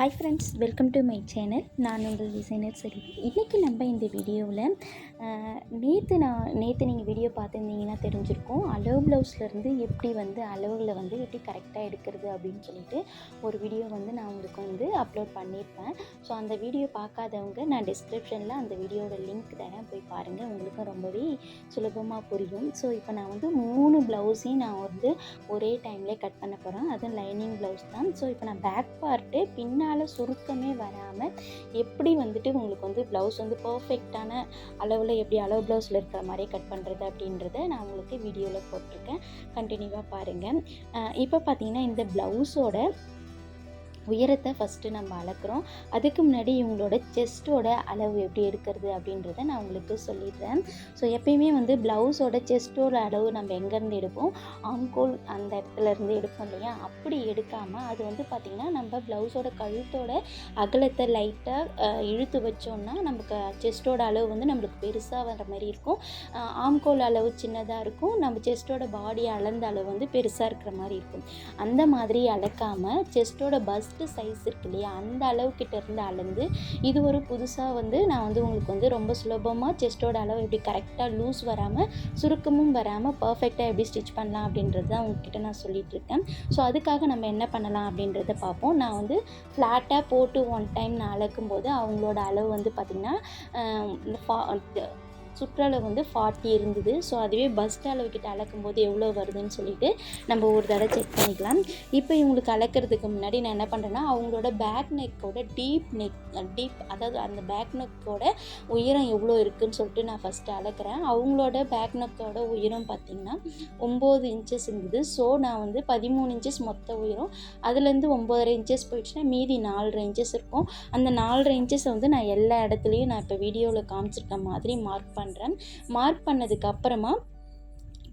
Hi friends welcome to my channel நான் உங்கள் designer செல்வி. இன்றைக்கி நம்ம இந்த வீடியோவில் நேற்று நான் நேற்று நீங்கள் வீடியோ பார்த்துருந்தீங்கன்னா தெரிஞ்சிருக்கும். அளவு ப்ளவுஸ்லேருந்து எப்படி வந்து அளவுகளை வந்து எப்படி கரெக்டாக எடுக்கிறது அப்படின்னு சொல்லிட்டு ஒரு வீடியோ வந்து நான் உங்களுக்கு வந்து அப்லோட் பண்ணியிருப்பேன். ஸோ அந்த வீடியோ பார்க்காதவங்க நான் டிஸ்கிரிப்ஷனில் அந்த வீடியோட லிங்க் தரேன் போய் பாருங்கள் உங்களுக்கும் ரொம்பவே சுலபமாக புரியும். ஸோ இப்போ நான் வந்து மூணு ப்ளவுஸையும் நான் வந்து ஒரே டைம்லேயே கட் பண்ண போகிறேன் அதுவும் லைனிங் ப்ளவுஸ் தான். ஸோ இப்போ நான் பேக் பார்ட்டு அதனால் சுருக்கமே வராமல் எப்படி வந்துட்டு உங்களுக்கு வந்து ப்ளவுஸ் வந்து பர்ஃபெக்டான அளவில் எப்படி அளவு ப்ளவுஸில் இருக்கிற மாதிரியே கட் பண்ணுறது அப்படின்றத நான் உங்களுக்கு வீடியோவில் போட்டிருக்கேன். கண்டினியூவாக பாருங்கள் இப்போ பார்த்தீங்கன்னா இந்த ப்ளவுஸோட உயரத்தை ஃபஸ்ட்டு நம்ம அளக்கிறோம். அதுக்கு முன்னாடி இவங்களோட செஸ்ட்டோட அளவு எப்படி எடுக்கிறது அப்படின்றத நான் உங்களுக்கு சொல்லிடுறேன். ஸோ எப்பயுமே வந்து ப்ளவுஸோட செஸ்ட்டோட அளவு நம்ம எங்கேருந்து எடுப்போம்? ஆம்கோல் அந்த இடத்துல இருந்து எடுப்போம் இல்லையா? அப்படி எடுக்காமல் அது வந்து பார்த்திங்கன்னா நம்ம ப்ளவுஸோட கழுத்தோட அகலத்தை லைட்டாக இழுத்து வச்சோம்னா நமக்கு செஸ்ட்டோட அளவு வந்து நம்மளுக்கு பெருசாக வர மாதிரி இருக்கும். ஆம்கோல் அளவு சின்னதாக இருக்கும். நம்ம செஸ்ட்டோட பாடி அளந்த அளவு வந்து பெருசாக இருக்கிற மாதிரி இருக்கும். அந்த மாதிரி அளக்காமல் செஸ்ட்டோட பஸ்ட்டு சைஸ் இருக்கு இல்லையா? அந்த அளவுக்கிட்ட இருந்து அளந்து இது ஒரு புதுசாக வந்து நான் வந்து உங்களுக்கு வந்து ரொம்ப சுலபமாக செஸ்ட்டோட அளவு எப்படி கரெக்டாக லூஸ் வராமல் சுருக்கமும் வராமல் பர்ஃபெக்டாக எப்படி ஸ்டிச் பண்ணலாம் அப்படின்றது தான் உங்ககிட்ட நான் சொல்லிட்டு இருக்கேன். ஸோ அதுக்காக நம்ம என்ன பண்ணலாம் அப்படின்றத பார்ப்போம். நான் வந்து ஃப்ளாட்டாக போட்டு ஒன் டைம் நான் அளக்கும்போது அவங்களோட அளவு வந்து பார்த்திங்கன்னா இந்த ஃபா சுற்றளவு வந்து ஃபார்ட்டி இருந்தது. ஸோ அதுவே பஸ்ட் அளவுக்கிட்ட அளக்கும்போது எவ்வளோ வருதுன்னு சொல்லிட்டு நம்ம ஒரு தடவை செக் பண்ணிக்கலாம். இப்போ இவங்களுக்கு அளக்கிறதுக்கு முன்னாடி நான் என்ன பண்ணுறேன்னா அவங்களோட பேக் நெக்கோட டீப் நெக் டீப் அதாவது அந்த பேக் நெக்கோட உயரம் எவ்வளோ இருக்குதுன்னு சொல்லிட்டு நான் ஃபஸ்ட்டு அளக்கிறேன் அவங்களோட பேக் நெக்கோட உயரம் பார்த்திங்கன்னா ஒம்பது இன்ச்சஸ் இருந்தது. ஸோ நான் வந்து பதிமூணு இன்ச்சஸ் மொத்த உயரம். அதுலேருந்து ஒம்பதரை இன்ச்சஸ் போயிடுச்சுன்னா மீதி நாலரை இன்ச்சஸ் இருக்கும். அந்த நாலரை இன்ச்சஸை வந்து நான் எல்லா இடத்துலையும் நான் இப்போ வீடியோவில் காமிச்சிருக்க மாதிரி மார்க் பண்ணுறேன் மார்க் பண்ணதுக்கு அப்புறமா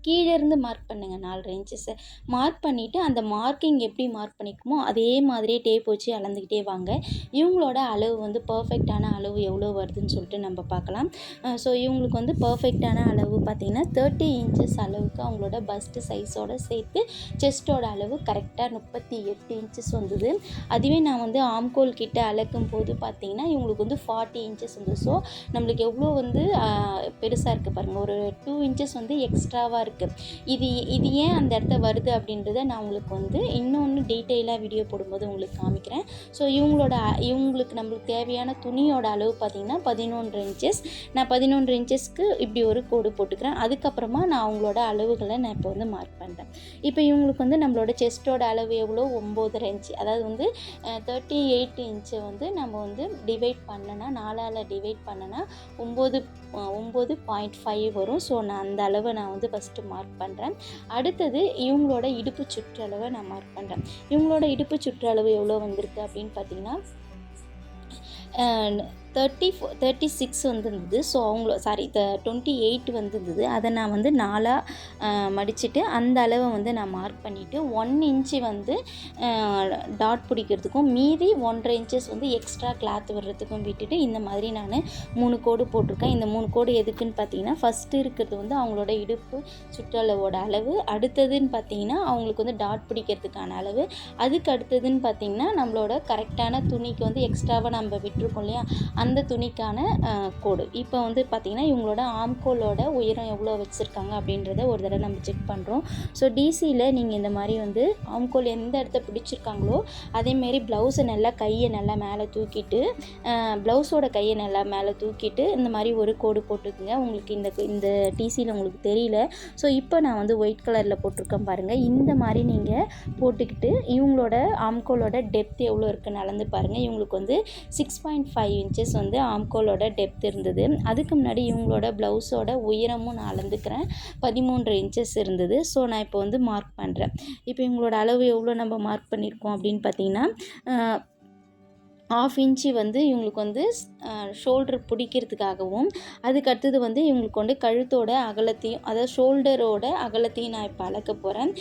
கீழே இருந்து மார்க் பண்ணுங்கள் நாலரை இன்ச்சஸை மார்க் பண்ணிவிட்டு அந்த மார்க்கிங் எப்படி மார்க் பண்ணிக்குமோ அதே மாதிரியே டேப் வச்சு அளந்துக்கிட்டே வாங்க. இவங்களோட அளவு வந்து பர்ஃபெக்டான அளவு எவ்வளோ வருதுன்னு சொல்லிட்டு நம்ம பார்க்கலாம். ஸோ இவங்களுக்கு வந்து பர்ஃபெக்டான அளவு பார்த்திங்கன்னா தேர்ட்டி இன்ச்சஸ் அளவுக்கு அவங்களோட பஸ்ட்டு சைஸோடு சேர்த்து செஸ்ட்டோட அளவு கரெக்டாக முப்பத்தி எட்டு இன்ச்சஸ் வந்தது. அதுவே நான் வந்து ஆம்கோல் கிட்ட அளக்கும் போது பார்த்திங்கன்னா இவங்களுக்கு வந்து ஃபார்ட்டி இன்ச்சஸ் வந்து. ஸோ நம்மளுக்கு எவ்வளோ வந்து பெருசாக இருக்குது பாருங்கள் ஒரு டூ இன்ச்சஸ் வந்து எக்ஸ்ட்ராவாக இருக்குது இது இது ஏன் அந்த இடத்த வருது அப்படின்றத நான் உங்களுக்கு வந்து இன்னொன்று டீட்டெயிலாக வீடியோ போடும்போது உங்களுக்கு காமிக்கிறேன். ஸோ இவங்களோட இவங்களுக்கு நம்மளுக்கு தேவையான துணியோட அளவு பார்த்திங்கன்னா பதினொன்று இன்ச்சஸ் நான் பதினொன்று இன்ச்சஸ்க்கு இப்படி ஒரு கோடு போட்டுக்கிறேன். அதுக்கப்புறமா நான் அவங்களோட அளவுகளை நான் இப்போ வந்து மார்க் பண்ணுறேன் இப்போ இவங்களுக்கு வந்து நம்மளோட செஸ்ட்டோட அளவு எவ்வளோ? ஒம்போதரை இன்ச்சு அதாவது வந்து தேர்ட்டி எயிட் இன்ச்சை வந்து நம்ம வந்து டிவைட் பண்ணனா நாலால் டிவைட் பண்ணனா ஒம்பது ஒம்பது பாயிண்ட் ஃபைவ் வரும். ஸோ நான் அந்த அளவை நான் வந்து ஃபஸ்ட்டு மார்க் பண்ணுறேன் அடுத்தது இவங்களோட இடுப்பு சுற்றளவை நான் மார்க் பண்ணுறேன் இவங்களோட இடுப்பு சுற்றளவு எவ்வளோ வந்திருக்கு அப்படின்னு பார்த்தீங்கன்னா தேர்ட்டி ஃபோ தேர்ட்டி சிக்ஸ் வந்துருந்தது. ஸோ அவங்கள சாரி த டுவெண்ட்டி எயிட் வந்துருந்தது. அதை நான் வந்து நாலாக மடிச்சுட்டு அந்த அளவை வந்து நான் மார்க் பண்ணிவிட்டு ஒன் இன்ச்சு வந்து டாட் பிடிக்கிறதுக்கும் மீதி ஒன்றரை இன்ச்சஸ் வந்து எக்ஸ்ட்ரா கிளாத் வர்றதுக்கும் விட்டுட்டு இந்த மாதிரி நான் மூணு கோடு போட்டிருக்கேன். இந்த மூணு கோடு எதுக்குன்னு பார்த்தீங்கன்னா ஃபஸ்ட்டு இருக்கிறது வந்து அவங்களோட இடுப்பு சுற்றளவோட அளவு. அடுத்ததுன்னு பார்த்தீங்கன்னா அவங்களுக்கு வந்து டாட் பிடிக்கிறதுக்கான அளவு. அதுக்கு அடுத்ததுன்னு பார்த்தீங்கன்னா நம்மளோட கரெக்டான துணிக்கு வந்து எக்ஸ்ட்ராவாக நம்ம விட்டுருக்கோம் இல்லையா? அந்த துணிக்கான கோடு. இப்போ வந்து பார்த்திங்கன்னா இவங்களோட ஆம்கோலோட உயரம் எவ்வளோ வச்சுருக்காங்க அப்படின்றத ஒரு தடவை நம்ம செக் பண்ணுறோம் ஸோ டிசியில் நீங்கள் இந்த மாதிரி வந்து ஆம்கோல் எந்த இடத்த பிடிச்சிருக்காங்களோ அதேமாரி ப்ளவுஸை நல்லா கையை நல்லா மேலே தூக்கிட்டு ப்ளவுஸோட கையை நல்லா மேலே தூக்கிட்டு இந்த மாதிரி ஒரு கோடு போட்டுக்குங்க. உங்களுக்கு இந்த இந்த டிசியில் உங்களுக்கு தெரியல. ஸோ இப்போ நான் வந்து ஒயிட் கலரில் போட்டிருக்கேன் பாருங்கள் இந்த மாதிரி நீங்கள் போட்டுக்கிட்டு இவங்களோட ஆம்கோலோட டெப்த் எவ்வளோ இருக்குன்னு அளந்து பாருங்கள் இவங்களுக்கு வந்து சிக்ஸ் பாயிண்ட் ஃபைவ் இன்ச்சஸ் வந்து ஆம்கோலோட டெப்த் இருந்தது. அதுக்கு முன்னாடி இவங்களோட ப்ளவுஸோட உயரமும் நான் அளந்துக்கிறேன். பதிமூன்று இன்ச்சஸ் இருந்தது. ஸோ நான் இப்போ வந்து மார்க் பண்ணுறேன் இப்போ இவங்களோட அளவு எவ்வளோ நம்ம மார்க் பண்ணியிருக்கோம் அப்படின்னு பார்த்தீங்கன்னா ஆஃப் இன்ச்சு வந்து இவங்களுக்கு வந்து ஷோல்டர் பிடிக்கிறதுக்காகவும் அதுக்கு அடுத்தது வந்து இவங்களுக்கு வந்து கழுத்தோட அகலத்தையும் அதாவது ஷோல்டரோட அகலத்தையும் நான் இப்போ அளக்க போகிறேன்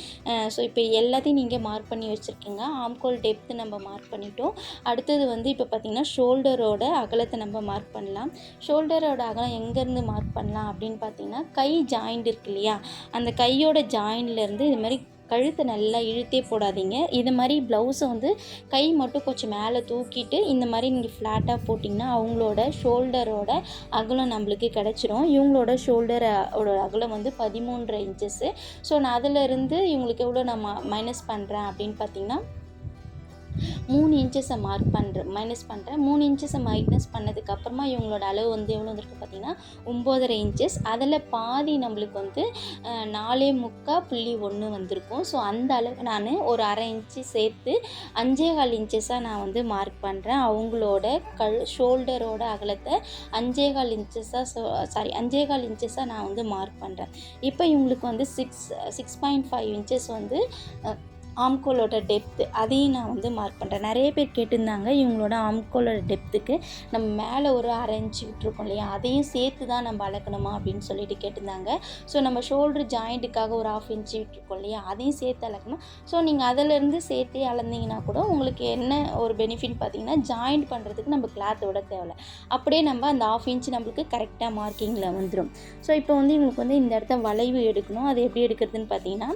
ஸோ இப்போ எல்லாத்தையும் நீங்கள் மார்க் பண்ணி வச்சுருக்கீங்க. ஆம்கோல் டெப்த்து நம்ம மார்க் பண்ணிட்டோம். அடுத்தது வந்து இப்போ பார்த்திங்கன்னா ஷோல்டரோட அகலத்தை நம்ம மார்க் பண்ணலாம். ஷோல்டரோட அகலம் எங்கேருந்து மார்க் பண்ணலாம் அப்படின்னு பார்த்தீங்கன்னா கை ஜாயிண்ட் இருக்கு இல்லையா? அந்த கையோட ஜாயின்லேருந்து இது மாதிரி கழுத்தை நல்லா இழுத்தே போடாதீங்க. இது மாதிரி ப்ளவுஸை வந்து கை மட்டும் கொஞ்சம் மேலே தூக்கிட்டு இந்த மாதிரி நீங்கள் ஃப்ளாட்டாக போட்டிங்கன்னா அவங்களோட ஷோல்டரோட அகலம் நம்மளுக்கு கிடச்சிரும். இவங்களோட ஷோல்டர் அகலம் வந்து பதிமூன்றரை இன்ச்சஸ்ஸு ஸோ நான் அதிலிருந்து இவங்களுக்கு எவ்வளோ நான் மைனஸ் பண்ணுறேன் அப்படின்னு பார்த்தீங்கன்னா மூணு இன்ச்சஸை மார்க் பண்ணுறேன் மைனஸ் பண்ணுறேன் மூணு இன்ச்சஸை மைனஸ் பண்ணதுக்கப்புறமா இவங்களோட அளவு வந்து எவ்வளோ வந்திருக்கு பார்த்தீங்கன்னா ஒம்போதரை இன்ச்சஸ் அதில் பாதி நம்மளுக்கு வந்து நாலே முக்கால் புள்ளி ஒன்று வந்திருக்கும். ஸோ அந்த அளவு நான் ஒரு அரை இன்ச்சு சேர்த்து அஞ்சே கால் இன்ச்சஸாக நான் வந்து மார்க் பண்ணுறேன் அவங்களோட கல் ஷோல்டரோட அகலத்தை அஞ்சே கால் இன்ச்சஸாக சாரி அஞ்சே கால் இன்ச்சஸாக நான் வந்து மார்க் பண்ணுறேன் இப்போ இவங்களுக்கு வந்து six six point five inches வந்து ஆம்கோலோட டெப்த்து அதையும் நான் வந்து மார்க் பண்ணுறேன் நிறைய பேர் கேட்டிருந்தாங்க இவங்களோட ஆம்கோலோட டெப்த்துக்கு நம்ம மேலே ஒரு அரைஞ்சி விட்டுருக்கோம் இல்லையா? அதையும் சேர்த்து தான் நம்ம அளக்கணுமா அப்படின்னு சொல்லிட்டு கேட்டிருந்தாங்க. ஸோ நம்ம ஷோல்டர் ஜாயிண்ட்டுக்காக ஒரு ஆஃப் இன்ச்சு விட்டுருக்கோம் இல்லையா? அதையும் சேர்த்து அளக்கணும். ஸோ நீங்கள் அதிலேருந்து சேர்த்தே அளந்தீங்கன்னா கூட உங்களுக்கு என்ன ஒரு பெனிஃபிட் பார்த்தீங்கன்னா ஜாயிண்ட் பண்ணுறதுக்கு நம்ம கிளாத்தோட தேவை அப்படியே நம்ம அந்த ஆஃப் இன்ச்சு நம்மளுக்கு கரெக்டாக மார்க்கிங்கில் வந்துடும் ஸோ இப்போ வந்து இவங்களுக்கு வந்து இந்த இடத்த வளைவு எடுக்கணும். அது எப்படி எடுக்கிறதுன்னு பார்த்தீங்கன்னா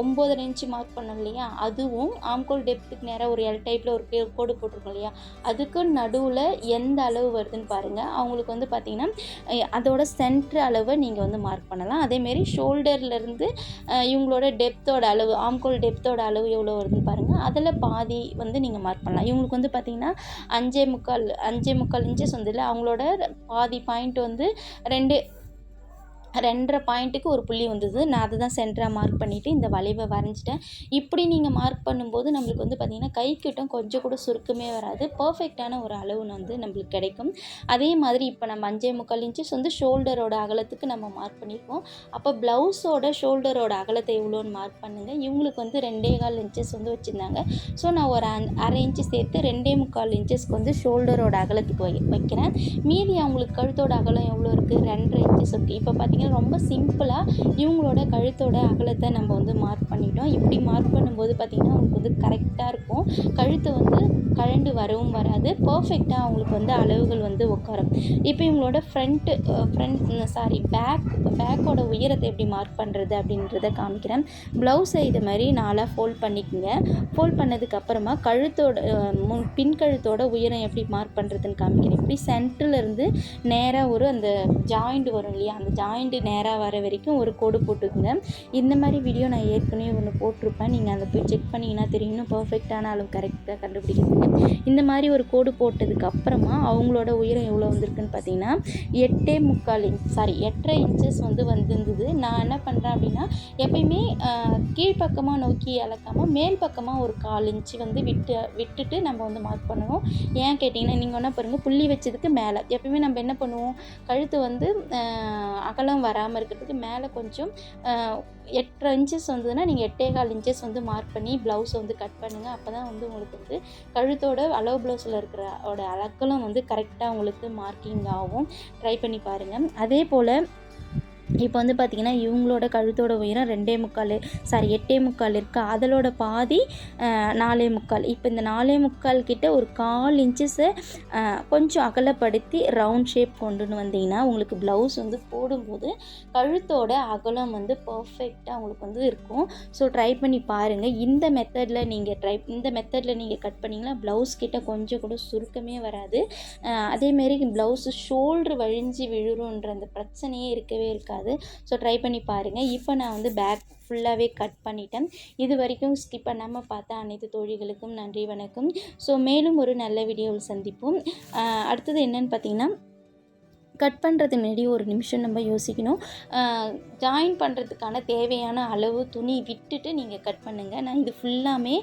ஒம்பதரை ஒம்போதரை இன்ச்சு மார்க் பண்ணல இல்லையா? அதுவும் ஆம்கோல் டெப்த்துக்கு நேராக ஒரு எல் டைப்பில் ஒரு கோடு போட்டிருக்கோம் இல்லையா? அதுக்கு நடுவில் எந்த அளவு வருதுன்னு பாருங்கள் அவங்களுக்கு வந்து பார்த்தீங்கன்னா அதோட சென்ட்ரு அளவை நீங்கள் வந்து மார்க் பண்ணலாம். அதேமாரி ஷோல்டர்லேருந்து இவங்களோட டெப்த்தோட அளவு ஆம்கோல் டெப்த்தோட அளவு எவ்வளோ வருதுன்னு பாருங்கள் அதில் பாதி வந்து நீங்கள் மார்க் பண்ணலாம். இவங்களுக்கு வந்து பார்த்தீங்கன்னா அஞ்சே முக்கால் அஞ்சே முக்கால் இன்ச்சஸ் வந்து இல்லை அவங்களோட பாதி பாயிண்ட் வந்து ரெண்டு ரெண்டரை பாயிண்ட்டுக்கு ஒரு புள்ளி வந்தது. நான் அதை தான் சென்டராக மார்க் பண்ணிவிட்டு இந்த வளைவை வரைஞ்சிட்டேன். இப்படி நீங்கள் மார்க் பண்ணும்போது நம்மளுக்கு வந்து பார்த்திங்கன்னா கைக்கிட்டம் கொஞ்சம் கூட சுருக்கமே வராது. பர்ஃபெக்டான ஒரு அளவு வந்து நம்மளுக்கு கிடைக்கும். அதே மாதிரி இப்போ நம்ம அஞ்சே முக்கால் இன்ச்சஸ் வந்து ஷோல்டரோட அகலத்துக்கு நம்ம மார்க் பண்ணியிருக்கோம் அப்போ ப்ளவுஸோட ஷோல்டரோட அகலத்தை எவ்வளோன்னு மார்க் பண்ணுங்கள் இவங்களுக்கு வந்து ரெண்டே கால் இன்ச்சஸ் வந்து வச்சுருந்தாங்க. ஸோ நான் ஒரு அரை இன்ச்சு சேர்த்து ரெண்டே முக்கால் இன்ச்சஸ்க்கு வந்து ஷோல்டரோட அகலத்துக்கு வை வைக்கிறேன். மீதி அவங்களுக்கு கழுத்தோட அகலம் எவ்வளோ இருக்குது ரெண்டரை இன்ச்சஸ் இருக்குது இப்போ பார்த்திங்கன்னா ரொம்ப சிம்பிளாக இவங்களோட கழுத்தோட அகலத்தை நம்ம வந்து மார்க் பண்ணிட்டோம். இப்படி மார்க் பண்ணும்போது பார்த்திங்கன்னா அவங்களுக்கு வந்து கரெக்டாக இருக்கும். கழுத்து வந்து கழண்டு வரவும் வராது. பர்ஃபெக்டாக அவங்களுக்கு வந்து அளவுகள் வந்து உட்காரும். இப்போ இவங்களோட ஃப்ரண்ட்டு ஃப்ரண்ட் சாரி பேக் பேக்கோட உயரத்தை எப்படி மார்க் பண்ணுறது அப்படின்றத காமிக்கிறேன். ப்ளவுஸை இது மாதிரி நாளாக ஃபோல்ட் பண்ணிக்கோங்க. ஃபோல்ட் பண்ணதுக்கப்புறமா கழுத்தோட முன் பின் கழுத்தோட உயரம் எப்படி மார்க் பண்ணுறதுன்னு காமிக்கிறேன். இப்படி சென்டர்லருந்து நேராக ஒரு அந்த ஜாயிண்ட் வரும் இல்லையா? அந்த ஜாயிண்ட் நேராக வர வரைக்கும் ஒரு கோடு போட்டுக்குங்க. இந்த மாதிரி வீடியோ நான் ஏற்கனவே ஒன்று போட்டிருப்பேன். நீங்கள் அதை போய் செக் பண்ணிங்கன்னா தெரியும். இன்னும் பர்ஃபெக்டான அளவு கரெக்டாக கண்டுபிடிக்கிறதுக்கு இந்த மாதிரி ஒரு கோடு போட்டதுக்கு அப்புறமா அவங்களோட உயரம் எவ்வளோ வந்திருக்குன்னு பார்த்தீங்கன்னா எட்டே முக்கால் இன்ச் சாரி எட்டரை இன்ச்சஸ் வந்து வந்திருந்தது. நான் என்ன பண்ணுறேன் அப்படின்னா எப்பயுமே கீழ்ப்பக்கமாக நோக்கி அளக்காமல் மேல் பக்கமாக ஒரு கால் இன்ச்சு வந்து விட்டு விட்டுட்டு நம்ம வந்து மார்க் பண்ணுவோம் ஏன் கேட்டிங்கன்னா நீங்கள் என்ன பாருங்கள் புள்ளி வச்சதுக்கு மேலே. எப்பயுமே நம்ம என்ன பண்ணுவோம் கழுத்து வந்து அகலம் வராமல் இருக்கிறதுக்கு மேலே கொஞ்சம் ஆஹ், எட்டரை இன்ச்சஸ் வந்ததுன்னா நீங்கள் எட்டே கால் இன்ச்சஸ் வந்து மார்க் பண்ணி ப்ளவுஸ் வந்து கட் பண்ணுங்கள் அப்போ தான் வந்து உங்களுக்கு வந்து கழுத்தோட அளவு ப்ளவுஸில் இருக்கிற ஓட வந்து கரெக்டாக உங்களுக்கு மார்க்கிங் ஆகும் ட்ரை பண்ணி பாருங்கள் அதே போல் இப்போ வந்து பார்த்திங்கன்னா இவங்களோட கழுத்தோட உயரம் ரெண்டே முக்கால் சாரி எட்டே முக்கால் இருக்குது அதலோட பாதி நாலே முக்கால். இப்போ இந்த நாலே முக்கால் கிட்ட ஒரு கால் இன்ச்சஸை கொஞ்சம் அகலப்படுத்தி ரவுண்ட் ஷேப் கொண்டுன்னு வந்தீங்கன்னா உங்களுக்கு ப்ளவுஸ் வந்து போடும்போது கழுத்தோட அகலம் வந்து பர்ஃபெக்டாக உங்களுக்கு வந்து இருக்கும். ஸோ ட்ரை பண்ணி பாருங்கள் இந்த மெத்தடில் நீங்கள் ட்ரை இந்த மெத்தடில் நீங்கள் கட் பண்ணிங்கன்னா ப்ளவுஸ் கிட்ட கொஞ்சம் கூட சுருக்கமே வராது. அதேமாரி ப்ளவுஸு ஷோல்ட்ரு வழிஞ்சு விழுறோன்ற அந்த பிரச்சனையே இருக்கவே இருக்காது. ஸோ ட்ரை பண்ணி பாருங்கள் இப்போ நான் வந்து பேக் ஃபுல்லாகவே கட் பண்ணிட்டேன். இது வரைக்கும் ஸ்கிப் பண்ணாமல் பார்த்த அனைத்து தோழிகளுக்கும் நன்றி வணக்கம். ஸோ மேலும் ஒரு நல்ல வீடியோவில் சந்திப்போம். அடுத்தது என்னென்னு பார்த்தீங்கன்னா கட் பண்ணுறது முன்னாடி ஒரு நிமிஷம் நம்ம யோசிக்கணும். ஜாயின் பண்ணுறதுக்கான தேவையான அளவு துணி விட்டுட்டு நீங்கள் கட் பண்ணுங்கள் நான் இது ஃபுல்லாமே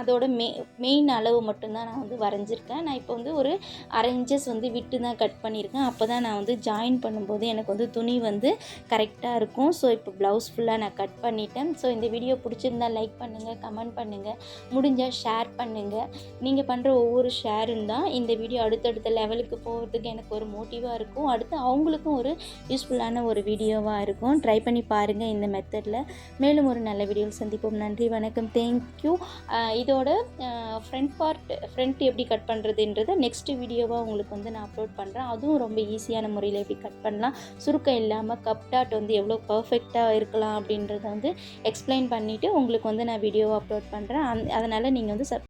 அதோட மெ மெயின் அளவு மட்டும்தான் நான் வந்து வரைஞ்சிருக்கேன். நான் இப்போ வந்து ஒரு அரை இன்ச்சஸ் வந்து விட்டு தான் கட் பண்ணியிருக்கேன். அப்போ தான் நான் வந்து ஜாயின் பண்ணும்போது எனக்கு வந்து துணி வந்து கரெக்டாக இருக்கும். ஸோ இப்போ ப்ளவுஸ் ஃபுல்லாக நான் கட் பண்ணிட்டேன். ஸோ இந்த வீடியோ பிடிச்சிருந்தா லைக் பண்ணுங்கள் கமெண்ட் பண்ணுங்கள் முடிஞ்சால் ஷேர் பண்ணுங்கள் நீங்கள் பண்ணுற ஒவ்வொரு ஷேரும் தான். இந்த வீடியோ அடுத்தடுத்த லெவலுக்கு போகிறதுக்கு எனக்கு ஒரு மோட்டிவாக இருக்கும். அடுத்து அவங்களுக்கும் ஒரு யூஸ்ஃபுல்லான ஒரு வீடியோவாக இருக்கும். ட்ரை பண்ணி பாருங்கள் இந்த மெத்தடில் மேலும் ஒரு நல்ல வீடியோவில் சந்திப்போம். நன்றி வணக்கம். தேங்க்யூ இதோட ஃப்ரண்ட் பார்ட் ஃப்ரண்ட் எப்படி கட் பண்ணுறதுன்றதை நெக்ஸ்ட் வீடியோவாக உங்களுக்கு வந்து நான் அப்லோட் பண்ணுறேன் அதுவும் ரொம்ப ஈஸியான முறையில் எப்படி கட் பண்ணலாம். சுருக்கம் இல்லாமல் கப் டாட் வந்து எவ்வளோ பர்ஃபெக்டாக இருக்கலாம் அப்படின்றத வந்து எக்ஸ்பிளைன் பண்ணிவிட்டு உங்களுக்கு வந்து நான் வீடியோவை அப்லோட் பண்ணுறேன் அந் அதனால் நீங்கள் வந்து சப்